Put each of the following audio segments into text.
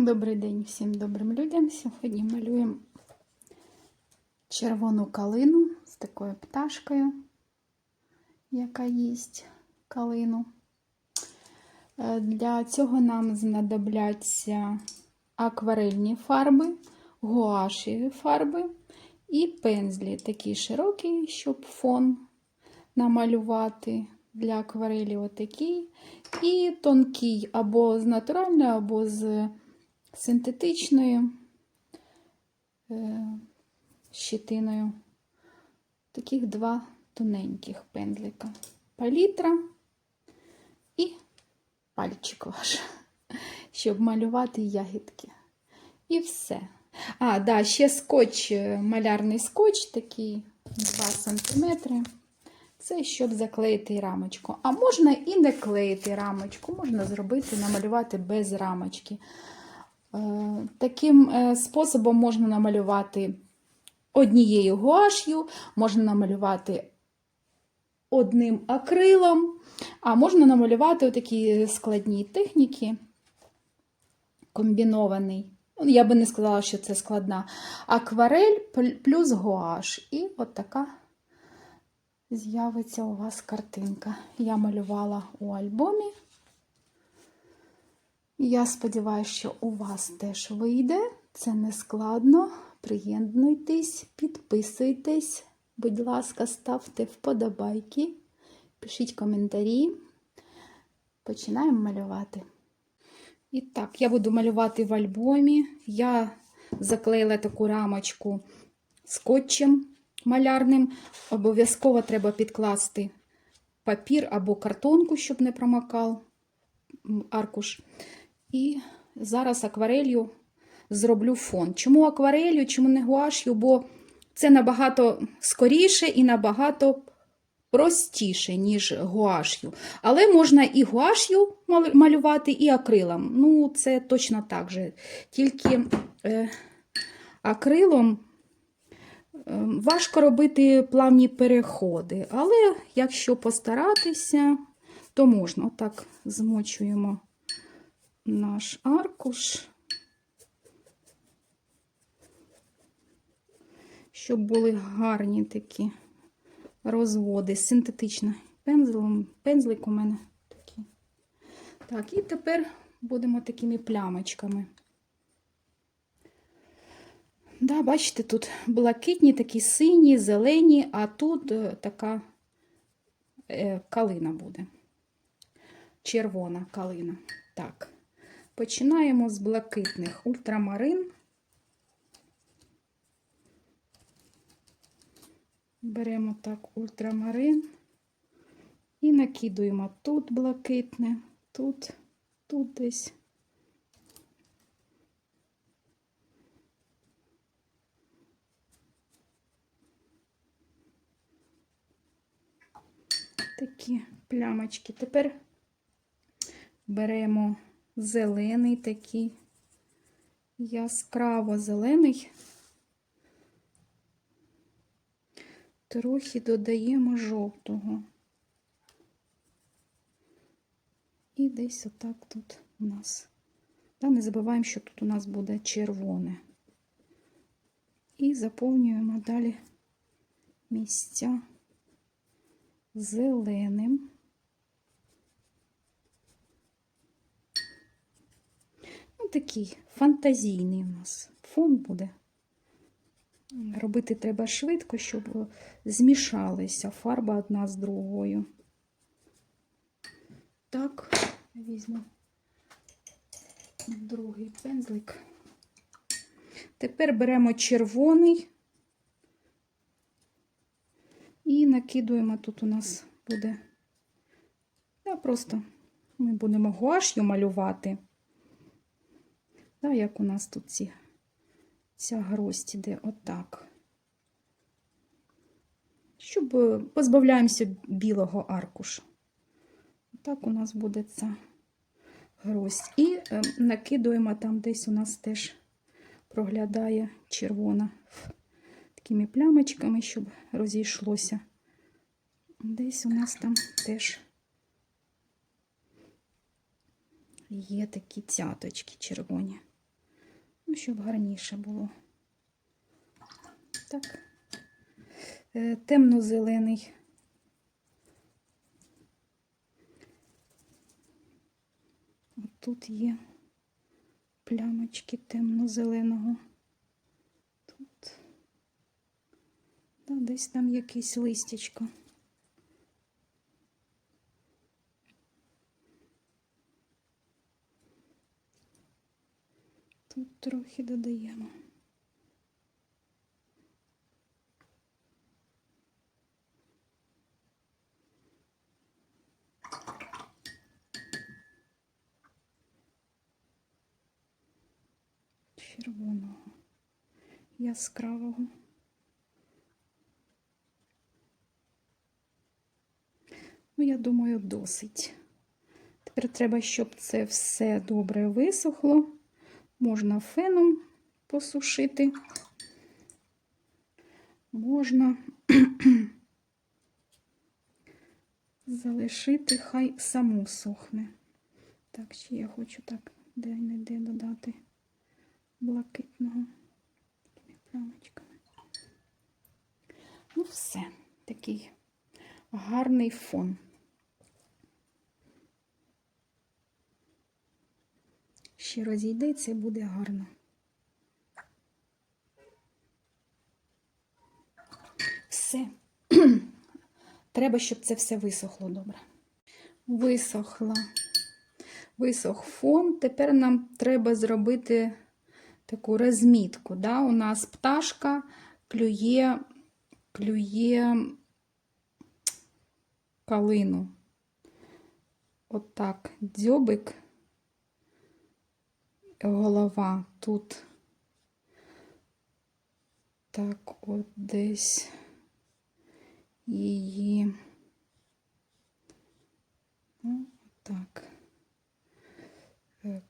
Добрий день всім добрим людям. Сьогодні малюємо червону калину з такою пташкою, яка їсть калину. Е, Для цього нам знадобляться акварельні фарби, гуашеві фарби і пензлі такі широкі, щоб фон намалювати для акварелі отакий. І тонкий або з натуральної, або з синтетичною е, щитиною. Таких два тоненьких пензлика. Палітра і пальчик ваш, щоб малювати ягідки. І все. А, да, ще скотч, е, малярний скотч такий 2 см. Це щоб заклеїти рамочку. А можна і не клеїти рамочку, можна зробити, намалювати без рамочки. Е, Таким е, способом можна намалювати однією гуаш'ю, можна намалювати одним акрилом, а можна намалювати такі складні техніки, комбінований. Ну, Я би не сказала, що це складна. Акварель плюс гуаш. І от така з'явиться у вас картинка. Я малювала у альбомі. Я сподіваюся, що у вас теж вийде. Це не складно. Приєднуйтесь, підписуйтесь. Будь ласка, ставте вподобайки, пишіть коментарі. Починаємо малювати. І так, я буду малювати в альбомі. Я заклеїла таку рамочку скотчем малярним. Обов'язково треба підкласти папір або картонку, щоб не промокав аркуш. І зараз акварелью зроблю фон. Чому акварелью, чому не гуаш'ю? Бо це набагато скоріше і набагато простіше, ніж гуаш'ю. Але можна і гуаш'ю малювати, і акрилом. Ну, це точно так же. Тільки е, акрилом важко робити плавні переходи. Але якщо постаратися, то можна. Отак змочуємо наш аркуш, щоб були гарні такі розводи. Синтетичний пензлем. Пензлик у мене такий. Так, і тепер будемо такими плямочками. Да, бачите, тут блакитні, такі сині, зелені, а тут е, така е, калина буде. Червона калина. Так, починаємо з блакитних ультрамарин. Беремо так ультрамарин і накидуємо тут блакитне, тут, тут десь. Такі плямочки. Тепер беремо зелений такий, яскраво зелений, трохи додаємо жовтого. І десь отак тут у нас. Та не забуваємо, що тут у нас буде червоне. І заповнюємо далі місця зеленим. Такий фантазійний у нас фон буде. Робити треба швидко, щоб змішалися фарба одна з другою. Так, візьму другий пензлик. Тепер беремо червоний і накидуємо тут у нас буде. Да, просто ми будемо гуаш'ю малювати. Да, як у нас тут ці, ця гроздь іде отак. Щоб позбавляємося білого аркушу. Так у нас буде ця гроздь. І е, накидуємо там десь у нас теж проглядає червона такими плямочками, щоб розійшлося. Десь у нас там теж є такі цяточки червоні. Ну, щоб гарніше було. Так. Е, Темно-зелений. Тут є плямочки темно-зеленого. Тут. Да, десь там якесь листячко. Тут трохи додаємо. Червоного, яскравого. Ну, я думаю, досить. Тепер треба, щоб це все добре висохло. Можна феном посушити. Можна залишити, хай само сохне. Так, ще я хочу так де-не-де додати блакитного такими плямочками. Ну, все, такий гарний фон. Ще розійдеться буде гарно. Все. Треба, щоб це все висохло добре. Висохла. Висох фон. Тепер нам треба зробити таку розмітку. Да? У нас пташка клює, клює калину. Отак, дзьобик голова тут. Так от десь її. Ну, так,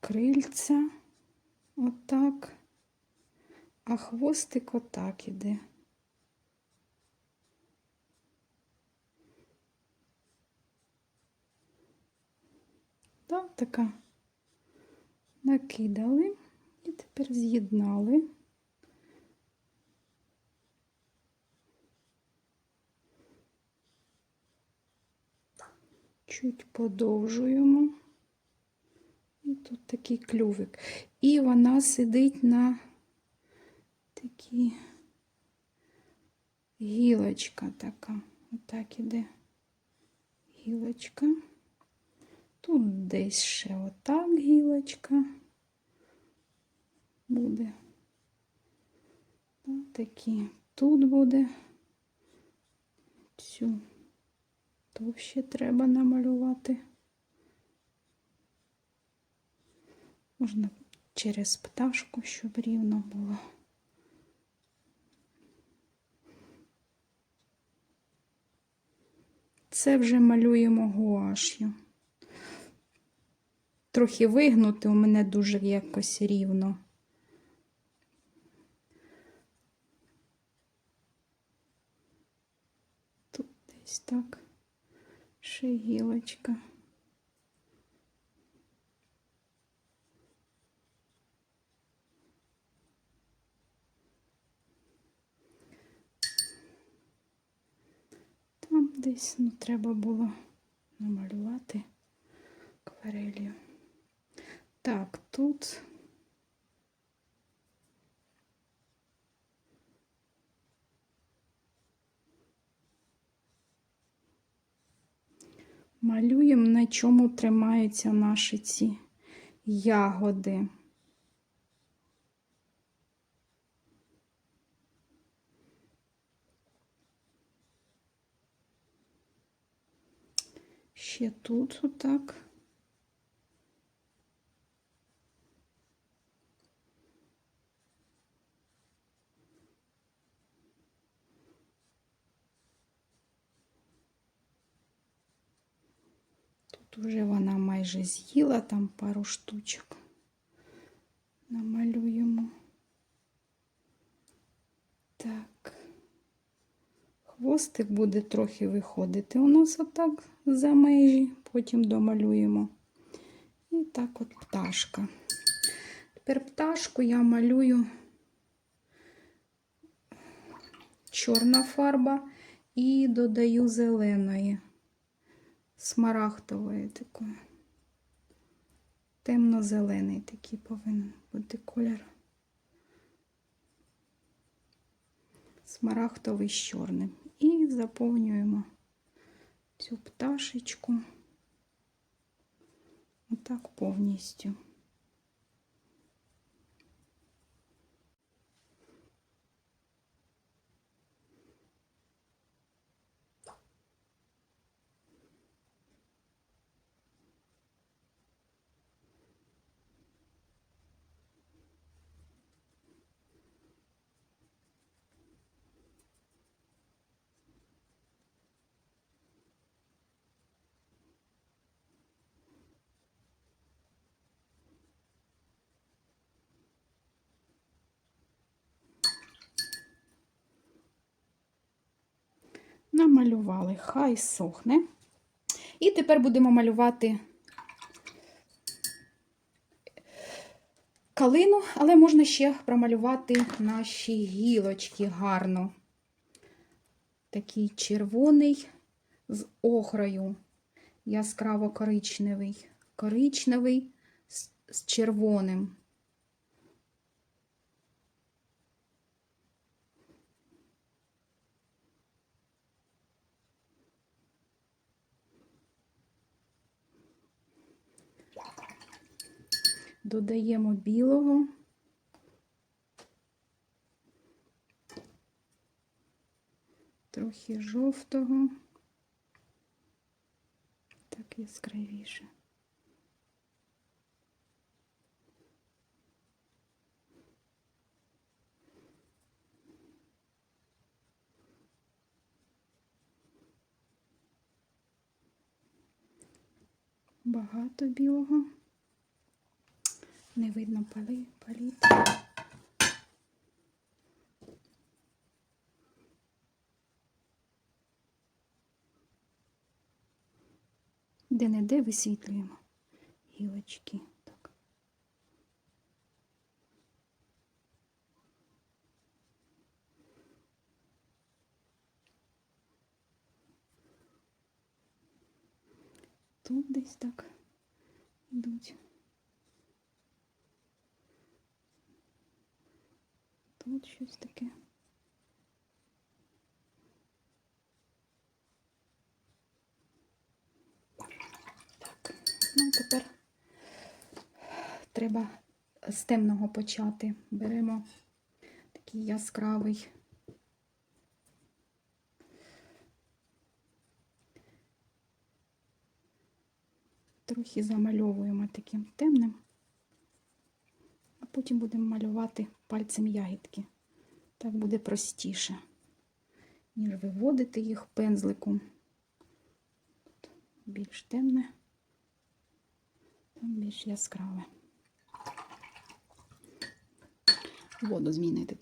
крильця. Отак, а хвостик отак іде. Так, така накидали і тепер з'єднали. Чуть подовжуємо. І тут такий клювик. І вона сидить на такій гілочка така. Отак іде гілочка. Тут десь ще отак гілочка буде. Такі. Тут буде цю товще треба намалювати. Можна через пташку, щоб рівно було. Це вже малюємо гуаш'ю. Трохи вигнути у мене дуже якось рівно. Тут десь так ще гілочка. Там десь ну, треба було намалювати акварелью. Так, тут малюємо, на чому тримаються наші ці ягоди. Ще тут отак. Тут вже вона майже з'їла там пару штучок. Намалюємо. Так. Хвостик буде трохи виходити у нас отак за межі, потім домалюємо. І так от пташка. Тепер пташку я малюю чорна фарба і додаю зеленої, смарагдової такої. Темно-зелений такий повинен бути колір. Смарагдовий з чорним. І заповнюємо цю пташечку отак повністю. Намалювали, хай сохне. І тепер будемо малювати калину, але можна ще промалювати наші гілочки гарно. Такий червоний з охрою, яскраво коричневий, коричневий з, червоним. Додаємо білого. Трохи жовтого. Так яскравіше. Багато білого. Не видно пали, паліт. Де-не-де висвітлюємо гілочки. Так. Тут десь так йдуть. Тут щось таке. Так, ну тепер треба з темного почати. Беремо такий яскравий. Трохи замальовуємо таким темним потім будемо малювати пальцем ягідки. Так буде простіше, ніж виводити їх пензликом. Тут більш темне, там більш яскраве. Воду змінити.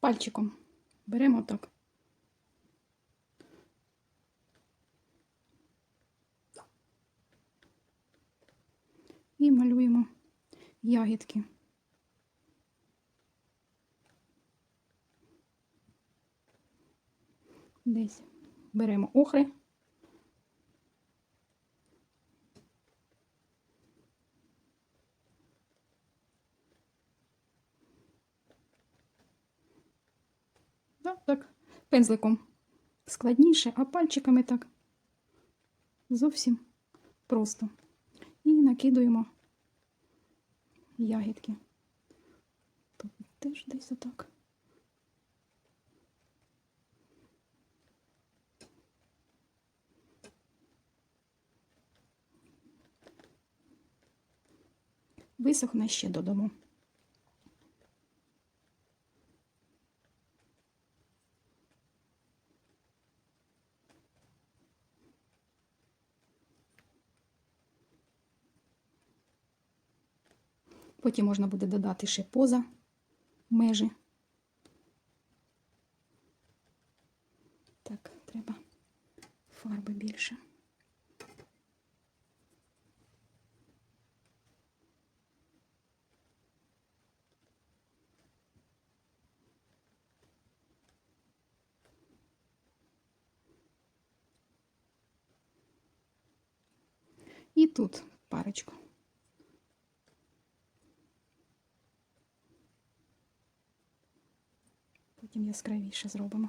Пальчиком беремо так. І малюємо ягідки. Десь беремо охри. Так, пензликом складніше, а пальчиками так зовсім просто. І накидуємо ягідки. Тут теж десь отак. Висохне ще додому. Потім можна буде додати ще поза межі. Так, треба фарби більше. І тут парочку. Потім яскравіше зробимо.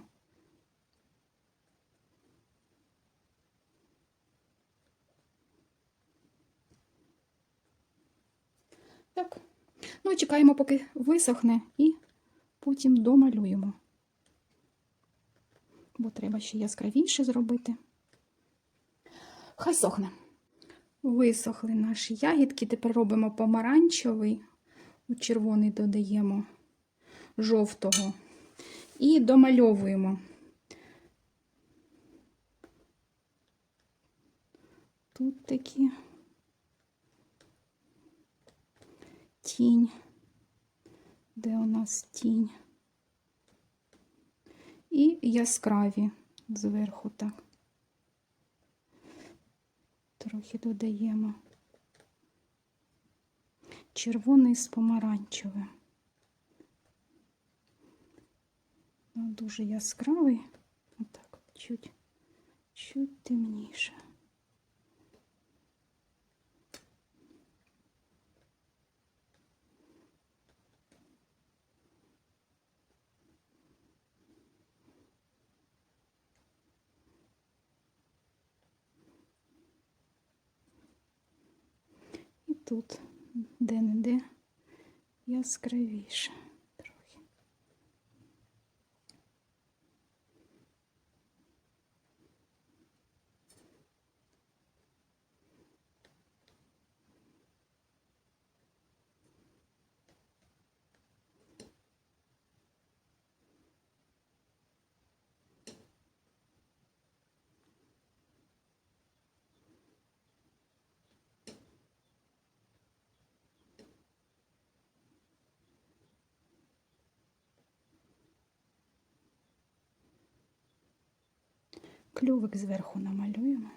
Так. Ну, чекаємо, поки висохне, і потім домалюємо. Бо треба ще яскравіше зробити. Хай сохне. Висохли наші ягідки. Тепер робимо помаранчевий, у червоний додаємо жовтого і домальовуємо. Тут такі тінь. Де у нас тінь? І яскраві зверху так. Трохи додаємо. Червоний з помаранчевим. Ну, Дуже яскравий. Отак чуть, чуть темніше. І тут де-не-де яскравіше трохи. Клювик зверху намалюємо.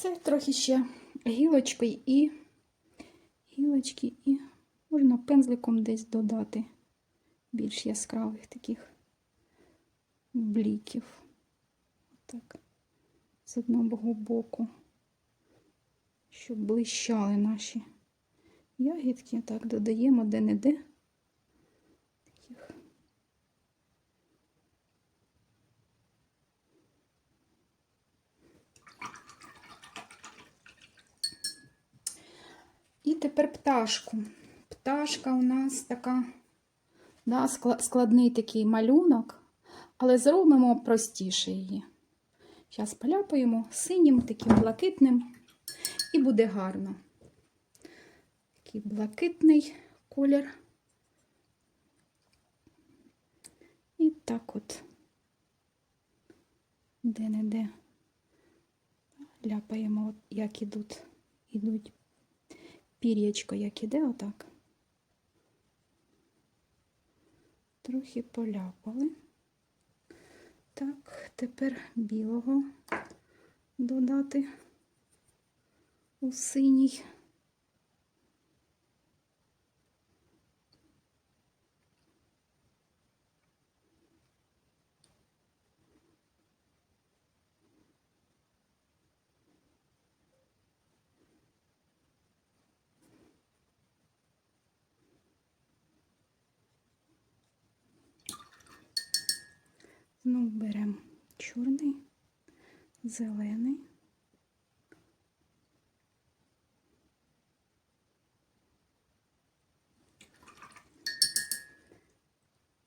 Це трохи ще гілочки і гілочки і можна пензликом десь додати більш яскравих таких бліків. Так, з одного боку, щоб блищали наші ягідки. Так, додаємо де-не-де таких. І тепер пташку. Пташка у нас така да, складний такий малюнок, але зробимо простіше її. Зараз поляпаємо синім, таким блакитним, і буде гарно. Такий блакитний колір. І так от, де-не-де ляпаємо, як ідуть, ідуть пір'ячко, як іде, отак. Трохи поляпали. Так, тепер білого додати у синій. Знову беремо чорний, зелений.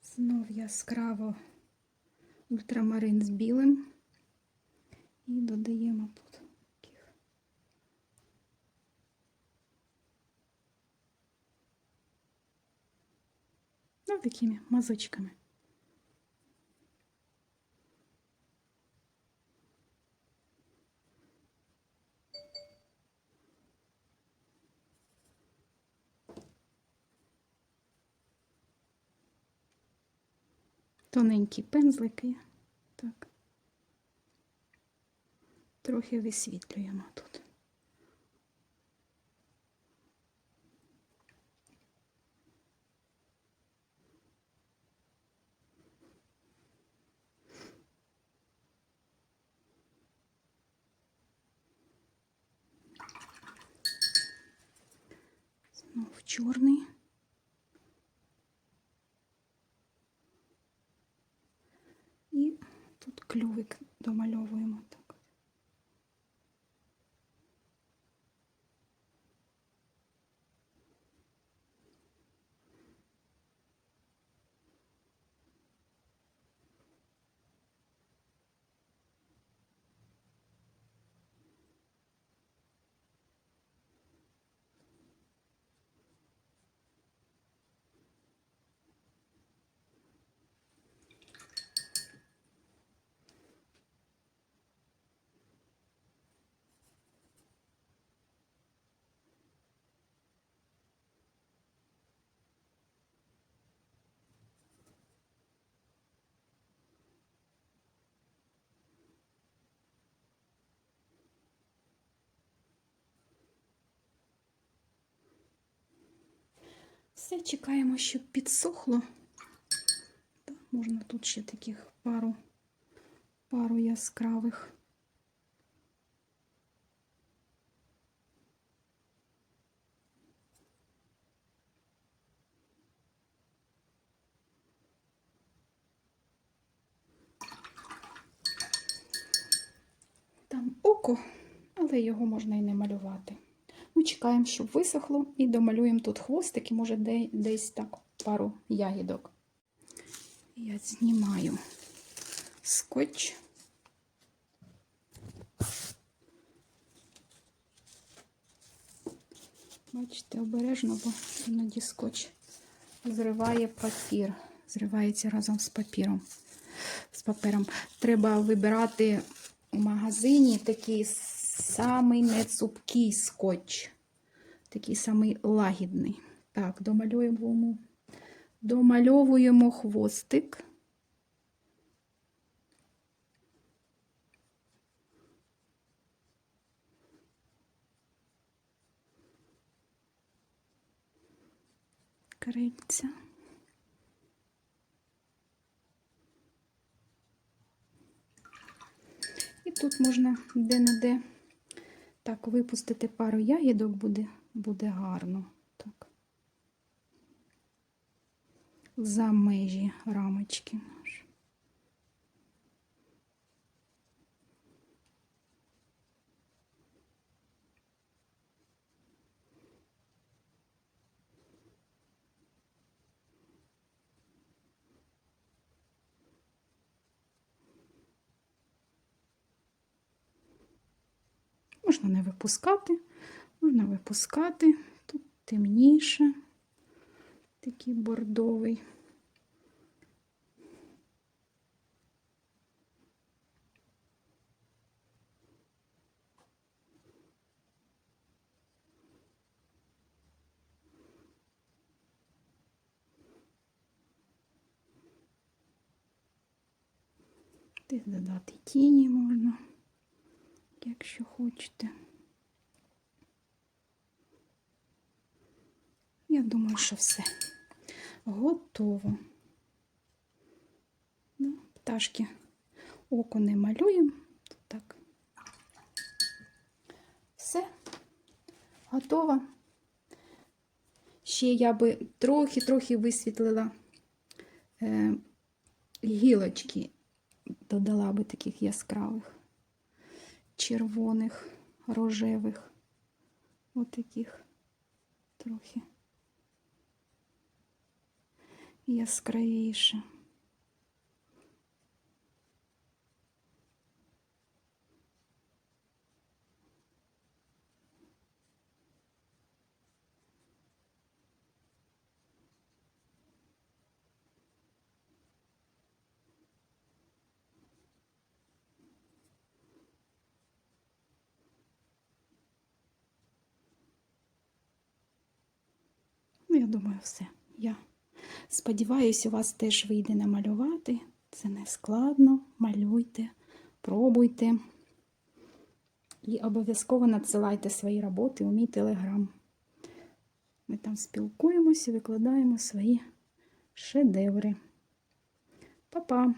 Знов яскраво ультрамарин з білим. І додаємо тут таких. Ну, такими мазочками. Тоненькі пензлики. Так. Трохи висвітлюємо тут. Знов чорний. І тут клювик домальовуємо Все чекаємо, щоб підсохло. Та, Можна тут ще таких пару, пару яскравих. Там око, але його можна і не малювати. Ну, чекаємо, щоб висохло, і домалюємо тут хвостик, і може десь так пару ягідок. Я знімаю скотч. Бачите, обережно, бо іноді скотч зриває папір. Зривається разом з папіром. З папером. Треба вибирати у магазині такий самий нецупкий скотч. Такий самий лагідний. Так, домальовуємо, домальовуємо хвостик. Крильця. І тут можна де-не-де так випустити пару ягідок буде, буде гарно. Так. За межі рамочки. наші. Можна не випускати, можна випускати. Тут темніше, такий бордовий. Десь додати тіні можна якщо хочете. Я думаю, що все готово. Ну, пташки око не малюємо. Так. Все, готово. Ще я би трохи-трохи висвітлила е, гілочки, додала би таких яскравих червоних, рожевих, отаких трохи яскравіше. Ну, я думаю, все. Я Сподіваюсь, у вас теж вийде намалювати. Це не складно. Малюйте, пробуйте. І обов'язково надсилайте свої роботи у мій телеграм. Ми там спілкуємося, викладаємо свої шедеври. Па-па!